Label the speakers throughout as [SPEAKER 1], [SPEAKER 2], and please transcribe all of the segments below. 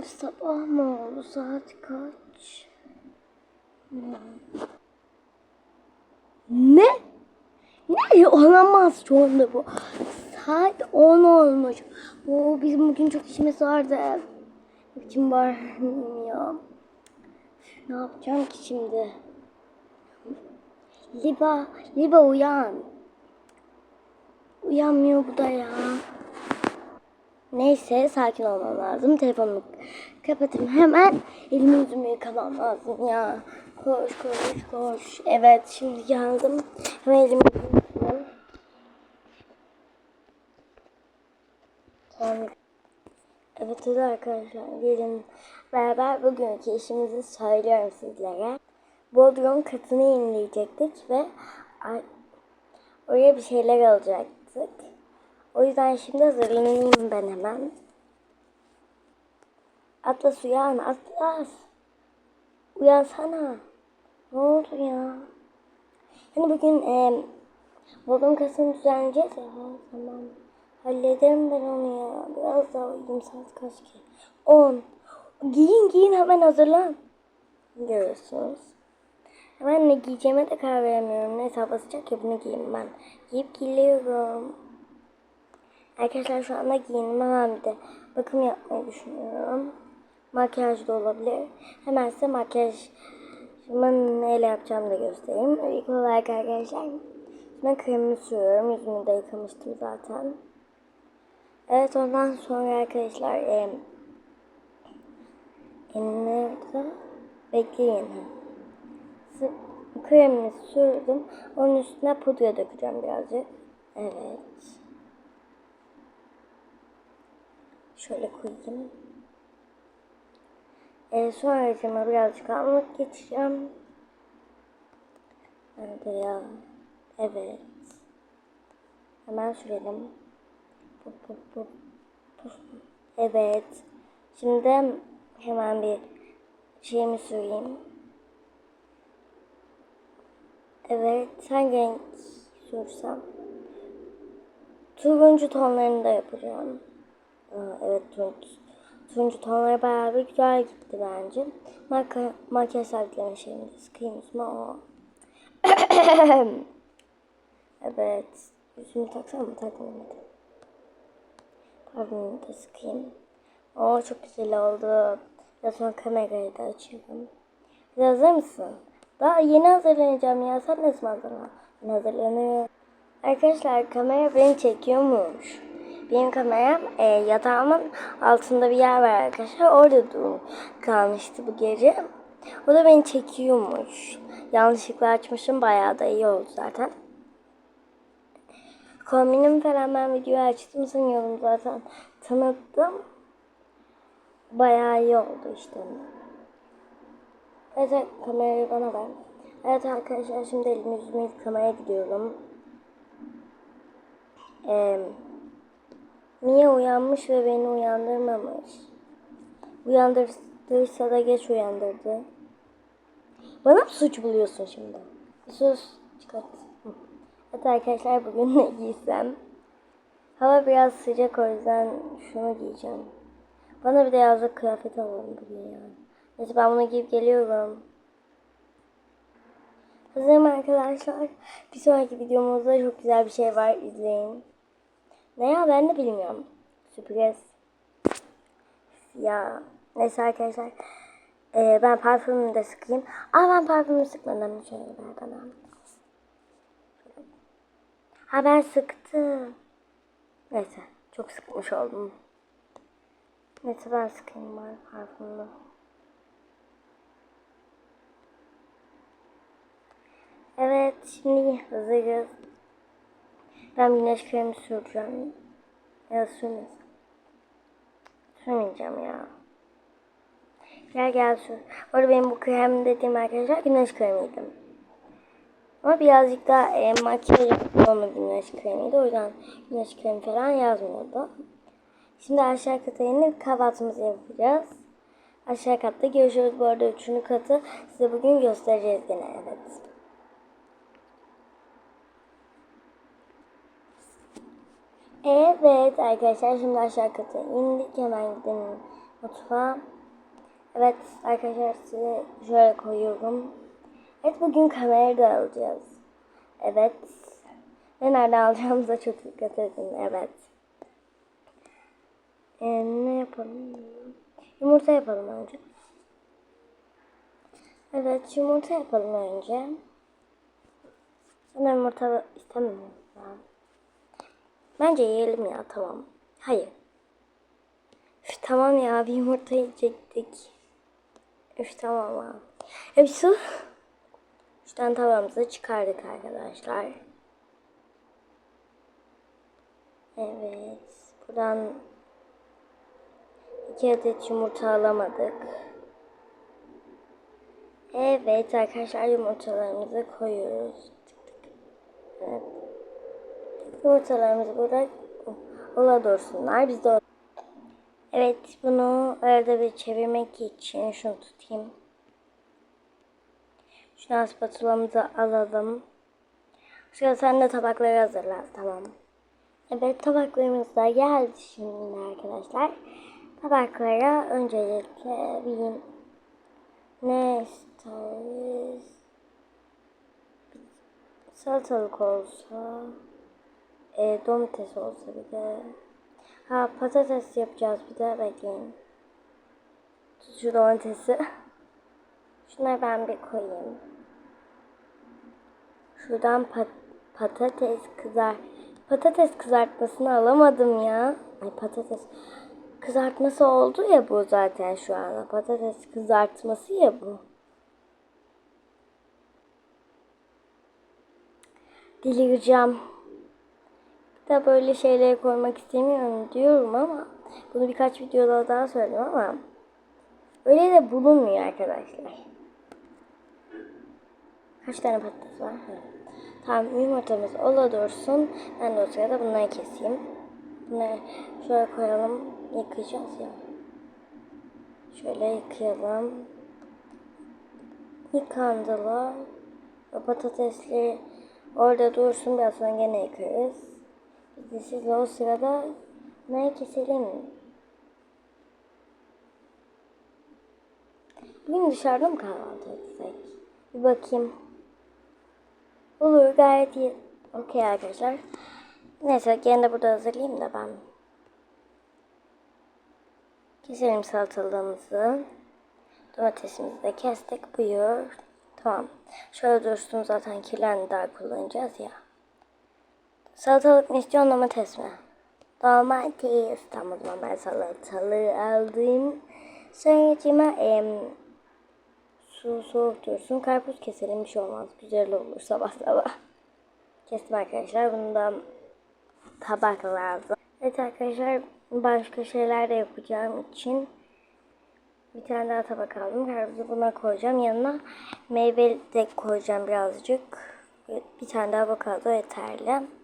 [SPEAKER 1] Of sabah mı oldu? Saat kaç? Ne? Ne? Olamaz şu anda bu. Saat 10 olmuş. Oo, bizim bugün çok işimiz vardı. Kim var ya? Ne yapacağım ki şimdi? Liba, Liba uyan. Uyanmıyor bu da ya. Neyse sakin olmam lazım. Telefonumu kapatayım hemen. Elimi yüzümü yıkamam lazım ya. Koş koş koş. Evet şimdi geldim. Hemen elimi yıkayayım. Tamam. Evet hadi arkadaşlar gelin beraber bugünkü işimizi söylüyorum sizlere. Bodrum katını yenileyecektik ve ay- oraya bir şeyler alacaktık. O yüzden şimdi hazırlanayım ben hemen. Atlas uyan Atlas. Uyansana. Ne oldu ya? Hani bugün e, Bodrum kasını düzenleyeceğiz ya. Tamam. Hallederim ben onu ya. Biraz daha uyuyayım saat kaç ki? 10. Giyin giyin hemen hazırlan. Görüyorsunuz. Hemen ne giyeceğime de karar veremiyorum. Neyse hava sıcak ya bunu giyeyim ben. Giyip geliyorum. Arkadaşlar şu anda giyinim hemen bir de bakım yapmayı düşünüyorum. Makyaj da olabilir. Hemen size makyajımı neyle yapacağımı da göstereyim. İlk olarak arkadaşlar ben kremimi sürüyorum. Yüzümü de yıkamıştım zaten. Evet ondan sonra arkadaşlar e, nerede? Bekleyin. Kremini sürdüm. Onun üstüne pudra dökeceğim birazcık. Evet. Şöyle koyayım. Ee, sonra cama birazcık almak geçeceğim. Nerede ya? Evet. Hemen sürelim. Pup, pup, pup, pup. Evet. Şimdi hemen bir şeyimi süreyim. Evet. Hangi renk sürsem? Turuncu tonlarını da yapacağım. Evet turuncu, turuncu tonları bayağı bir güzel gitti bence. Maka, makyaj sabitleme şeyini sıkayım yüzüme o. evet. Yüzümü taksam mı hadi. Parfümümü de sıkayım. Oo çok güzel oldu. Biraz sonra kamerayı da açıyorum. Hadi hazır mısın? Daha yeni hazırlanacağım ya. Sen ne zaman hazırlan? Hazırlanıyorum. Arkadaşlar kamera beni çekiyormuş. Benim kameram e, yatağımın altında bir yer var arkadaşlar. Orada dur kalmıştı bu gece. O da beni çekiyormuş. Yanlışlıkla açmışım. Bayağı da iyi oldu zaten. Kombinim falan ben video açtım sanıyorum zaten. Tanıttım. Bayağı iyi oldu işte. Evet kamerayı bana ver. Evet arkadaşlar şimdi elimi yüzümü yıkamaya gidiyorum. Eee Mia uyanmış ve beni uyandırmamış. Uyandırdıysa da geç uyandırdı. Bana mı suç buluyorsun şimdi? Sus. Çıkart. Evet arkadaşlar bugün ne giysem? Hava biraz sıcak o yüzden şunu giyeceğim. Bana bir de yazlık kıyafet alalım bugün ya. Neyse ben bunu giyip geliyorum. Hazırım arkadaşlar. Bir sonraki videomuzda çok güzel bir şey var. izleyin. Ne ya ben de bilmiyorum. Sürpriz. Ya neyse arkadaşlar. Ee, ben parfümümü de sıkayım. Aa ben parfümümü sıkmadım. Şöyle ver bana. Ha ben sıktım. Neyse çok sıkmış oldum. Neyse ben sıkayım bari parfümümü. Evet şimdi hazırız. Ben güneş kremi süreceğim. Ya sürmeyeyim. Sürmeyeceğim ya. Gel gel sür. Bu arada benim bu krem dediğim arkadaşlar güneş kremiydi. Ama birazcık daha e, makyaj yapımı güneş kremiydi. O yüzden güneş kremi falan yazmıyordu. Şimdi aşağı kata inip kahvaltımızı yapacağız. Aşağı katta görüşürüz. Bu arada üçüncü katı size bugün göstereceğiz yine. Evet. Evet arkadaşlar şimdi aşağı kata indik. Hemen gidelim mutfağa. Evet arkadaşlar size şöyle koyuyorum. Evet bugün kamerayı da alacağız. Evet. Ve nerede alacağımıza çok dikkat edin. Evet. Ee, ne yapalım? Yumurta yapalım önce. Evet yumurta yapalım önce. Sen yumurta istemiyorum. Bence yiyelim ya tamam. Hayır. Üf, tamam ya bir yumurta yiyecektik. Üf tamam abi. Su. Şuradan tavamızı çıkardık arkadaşlar. Evet. Buradan iki adet yumurta alamadık. Evet arkadaşlar yumurtalarımızı koyuyoruz. Evet. Yumurtalarımızı burada ola dursunlar. Biz de Evet bunu arada bir çevirmek için şunu tutayım. Şunu spatulamızı alalım. Şurada sen de tabakları hazırla. Tamam. Evet tabaklarımız da geldi şimdi arkadaşlar. Tabaklara öncelikle bir ne isteriz? Salatalık olsa, e, domates olsa bir de. Ha patates yapacağız bir de bekleyin. Şu domatesi. Şunları ben bir koyayım. Şuradan pat patates kızar. Patates kızartmasını alamadım ya. Ay patates kızartması oldu ya bu zaten şu anda. Patates kızartması ya bu. Delireceğim. De böyle şeyleri koymak istemiyorum diyorum ama bunu birkaç videoda daha söyledim ama öyle de bulunmuyor arkadaşlar. Kaç tane patates var? Tamam yumurtamız ola dursun. Ben de o sırada bunları keseyim. Bunları şöyle koyalım. Yıkayacağız ya. Şöyle yıkayalım. Yıkandılar. Patatesleri orada dursun. Biraz sonra gene yıkarız. Siz o sırada bunları keselim. Bugün dışarıda mı kahvaltı etsek? Bir bakayım. Olur gayet iyi. Okey arkadaşlar. Neyse gene de burada hazırlayayım da ben. Keselim salatalığımızı. Domatesimizi de kestik. Buyur. Tamam. Şöyle dursun zaten kirlerini daha kullanacağız ya. Salatalık mı istiyorsun domates mi? Domates. Tamam o zaman ben salatalığı aldım. Sonra em, su soğuk dursun. Karpuz keselim bir şey olmaz. Güzel olur sabah sabah. Kestim arkadaşlar. Bundan tabak lazım. Evet arkadaşlar başka şeyler de yapacağım için bir tane daha tabak aldım. Karpuzu buna koyacağım. Yanına meyve de koyacağım birazcık. Bir tane daha avokado yeterli.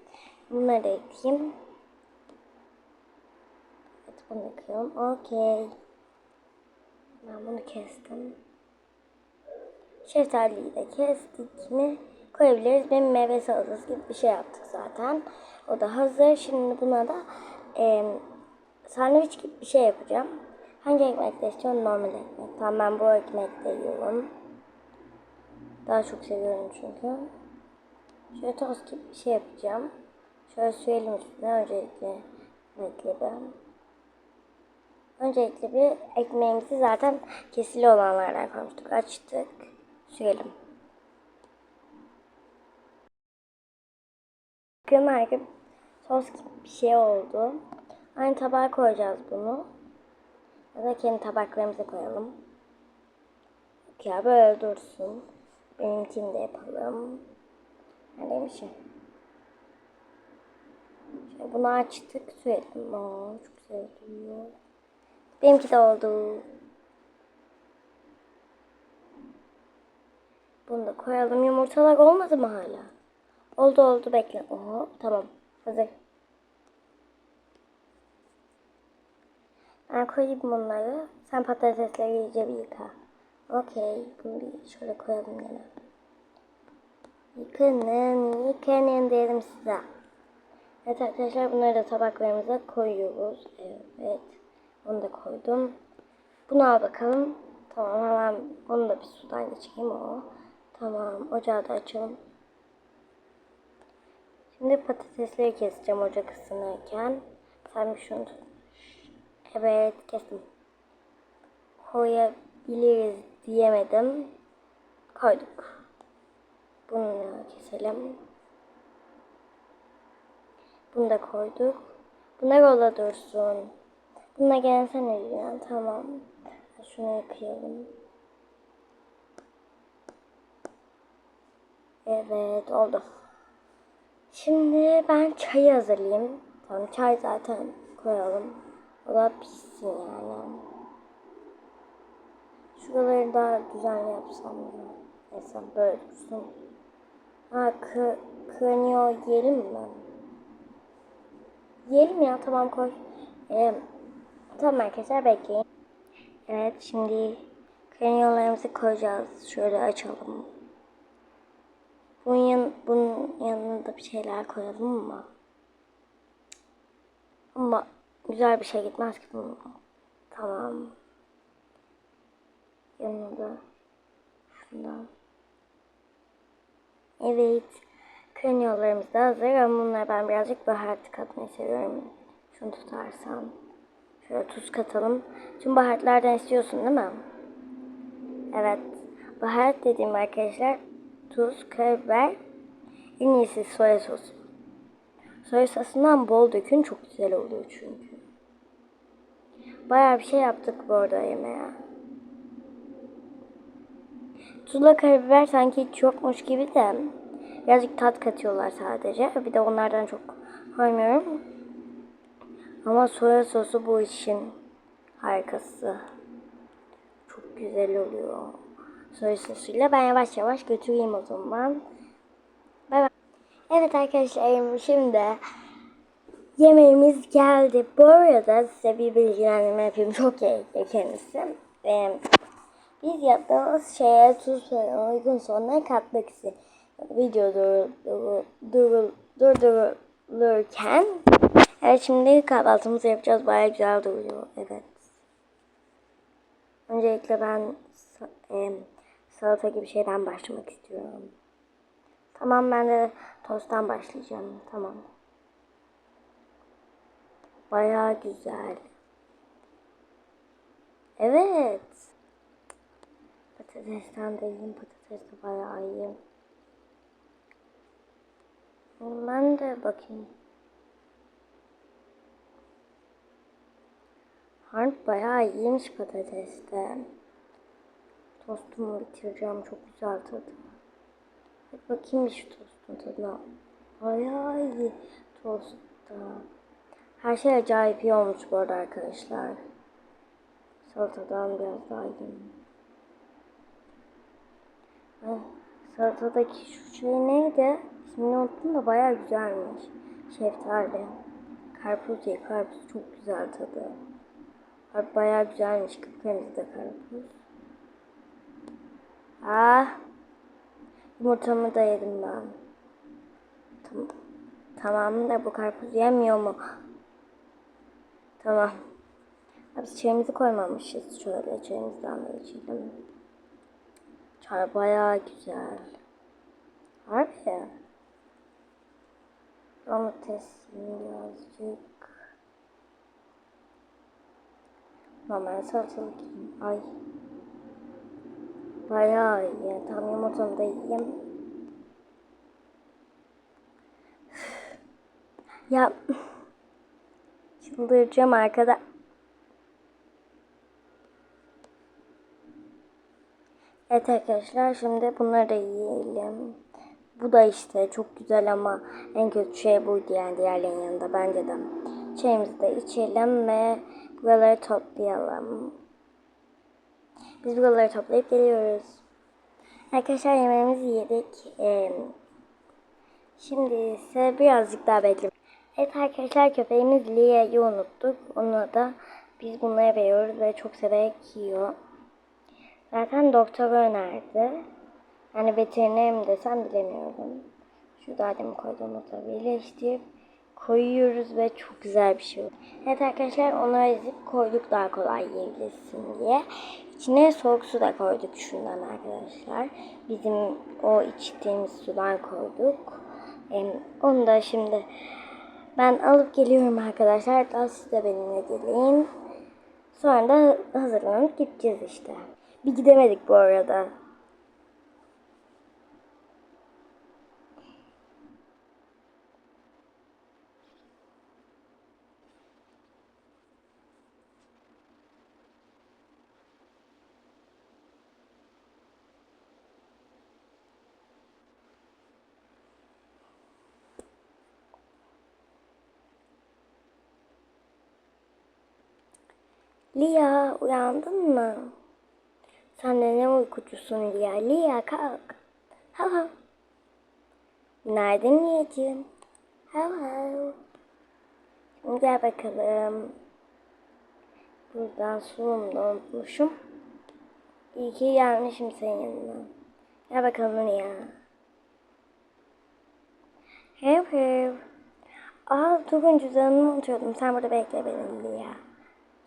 [SPEAKER 1] Bunları da ekleyeyim. Evet bunu ekliyorum. Okey. Ben bunu kestim. Şeftaliyi de kestik mi koyabiliriz. Benim meyve salatası gibi bir şey yaptık zaten. O da hazır. Şimdi buna da e, sandviç gibi bir şey yapacağım. Hangi ekmekte istiyorsun? Normal ekmek. Tamam ben bu ekmekte yiyorum. Daha çok seviyorum çünkü. Şöyle tost gibi bir şey yapacağım. Şöyle sürelim üstüne. Öncelikle bekle ben. Öncelikle bir ekmeğimizi zaten kesili olanlardan koymuştuk. Açtık. Sürelim. Bakın harika sos gibi bir şey oldu. Aynı tabağa koyacağız bunu. Ya da kendi tabaklarımıza koyalım. Ya böyle dursun. Benimkini de yapalım. Neredeymişim? Şöyle bunu açtık. Sürelim. Aa, çok duruyor. Benimki de oldu. Bunu da koyalım. Yumurtalar olmadı mı hala? Oldu oldu bekle. Oho tamam. Hazır. Ben koyayım bunları. Sen patatesleri iyice bir yıka. Okey. Bunu bir şöyle koyalım yine. Yıkanın, yıkanın derim size. Evet arkadaşlar bunları da tabaklarımıza koyuyoruz. Evet. Onu da koydum. Bunu al bakalım. Tamam hemen onu da bir sudan geçireyim o. Tamam ocağı da açalım. Şimdi patatesleri keseceğim ocak ısınırken. Sen bir şunu. Evet kestim. Koyabiliriz diyemedim. Koyduk. Bunu keselim. Bunu da koyduk. Bunlar yola dursun. Buna gelsene Lilian. Tamam. Şunu yıkayalım. Evet oldu. Şimdi ben çayı hazırlayayım. Tamam çay zaten koyalım. O da pişsin yani. Şuraları daha düzenli yapsam ya. Neyse böyle dursun. Ha kı kranio yiyelim mi? Yiyelim ya tamam koy. Ee, tamam arkadaşlar bekleyin. Evet şimdi kraniolarımızı koyacağız. Şöyle açalım. Bunun, yan, bunun yanına da bir şeyler koyalım mı? Ama güzel bir şey gitmez ki bunun. Tamam. Yanına da şundan. Evet. Kranyolarımız da hazır ama bunlara ben birazcık baharat katmayı seviyorum. Şunu tutarsam. Şöyle tuz katalım. Tüm baharatlardan istiyorsun değil mi? Evet. Baharat dediğim arkadaşlar tuz, karabiber, en iyisi soya sosu. Soya sosundan bol dökün çok güzel oluyor çünkü. Bayağı bir şey yaptık bu arada yemeğe. Tuzla karabiber sanki hiç yokmuş gibi de birazcık tat katıyorlar sadece. Bir de onlardan çok koymuyorum. Ama soya sosu bu işin harikası. Çok güzel oluyor. Soya sosuyla ben yavaş yavaş götüreyim o zaman. Bay. Evet arkadaşlarım şimdi yemeğimiz geldi. Bu arada size bir bilgilendirme yapayım. Çok gerekli kendisi. Ee, biz yaptığımız şeye tuz uygun sonuna katmak için video durdur, durdur, durdurulurken evet şimdi kahvaltımızı yapacağız. Baya güzel duruyor. Evet. Öncelikle ben e, salata gibi şeyden başlamak istiyorum. Tamam ben de tosttan başlayacağım. Tamam. Baya güzel. Evet. Patatesten de yiyeyim. Patates de bayağı iyi. Ben de bakayım. Harp bayağı iyiymiş patateste. Tostumu bitireceğim. Çok güzel tadı. Hadi bakayım şu tostun tadına. Bayağı iyi tostta. Her şey acayip iyi olmuş bu arada arkadaşlar. Salatadan biraz daha iyi. Ah, salatadaki şu şey neydi? İsmini unuttum da bayağı güzelmiş. Şeftali. Karpuz ye. Karpuz çok güzel tadı. Bak bayağı güzelmiş. Kıpkırmızı da karpuz. Ah. Yumurtamı da yedim ben. Tamam. Tamam da bu karpuz yemiyor mu? Tamam. Biz çayımızı koymamışız. Şöyle çayımızdan da içelim. Çay bayağı güzel. Harbi. Domatesini birazcık. Normal salatalık Ay. Bayağı iyi. Tam yumurtamı da yiyeyim. ya. Çıldıracağım arkada. Evet arkadaşlar şimdi bunları da yiyelim. Bu da işte çok güzel ama en kötü şey buydu yani diğerlerinin yanında bence de. Çayımızı da içelim ve buraları toplayalım. Biz buraları toplayıp geliyoruz. Arkadaşlar yemeğimizi yedik. Ee, şimdi ise birazcık daha bekliyorum. Evet arkadaşlar köpeğimiz Lia'yı unuttuk. Onu da biz bunları veriyoruz ve çok severek yiyor. Zaten doktor önerdi. Yani veterinerim desem bilemiyorum. Şu da demin koyduğumuzla birleştirip koyuyoruz ve çok güzel bir şey oluyor. Evet arkadaşlar onu ezip koyduk daha kolay yiyebilirsin diye. İçine soğuk su da koyduk şundan arkadaşlar. Bizim o içtiğimiz sudan koyduk. Onu da şimdi ben alıp geliyorum arkadaşlar. Daha siz de benimle gelin. Sonra da hazırlanıp gideceğiz işte. Bir gidemedik bu arada. Lia uyandın mı? Sen de ne uykucusun Lia. Lia kalk. Hav hav. Günaydın Lia'cığım. Hav. Şimdi gel bakalım. Buradan sulumu da unutmuşum. İyi ki gelmişim senin yanına. Gel bakalım Lia. Hev hev. Aa Tuğ'un cüzdanını unutuyordum. Sen burada bekle benim Lia.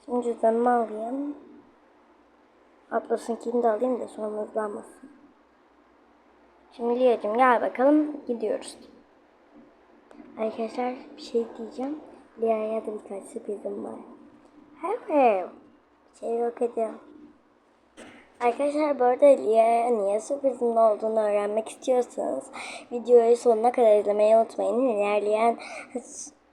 [SPEAKER 1] Şimdi cüzdanımı alayım. Atlas'ınkini de alayım da sonra hızlanmasın. Şimdi Lia'cığım gel bakalım gidiyoruz. Arkadaşlar bir şey diyeceğim. Lia'ya da birkaç sürprizim var. Hev. Bir şey yok hadi. Arkadaşlar bu arada Lia'ya niye sürprizin olduğunu öğrenmek istiyorsanız videoyu sonuna kadar izlemeyi unutmayın. İlerleyen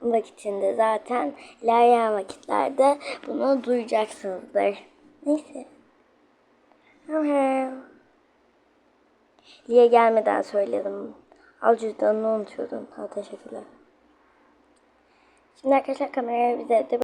[SPEAKER 1] vakitinde zaten ilerleyen vakitlerde bunu duyacaksınızdır. Neyse. Lia gelmeden söyledim. Al cüzdanını unutuyordun. Ha teşekkürler. Şimdi arkadaşlar kamerayı bize de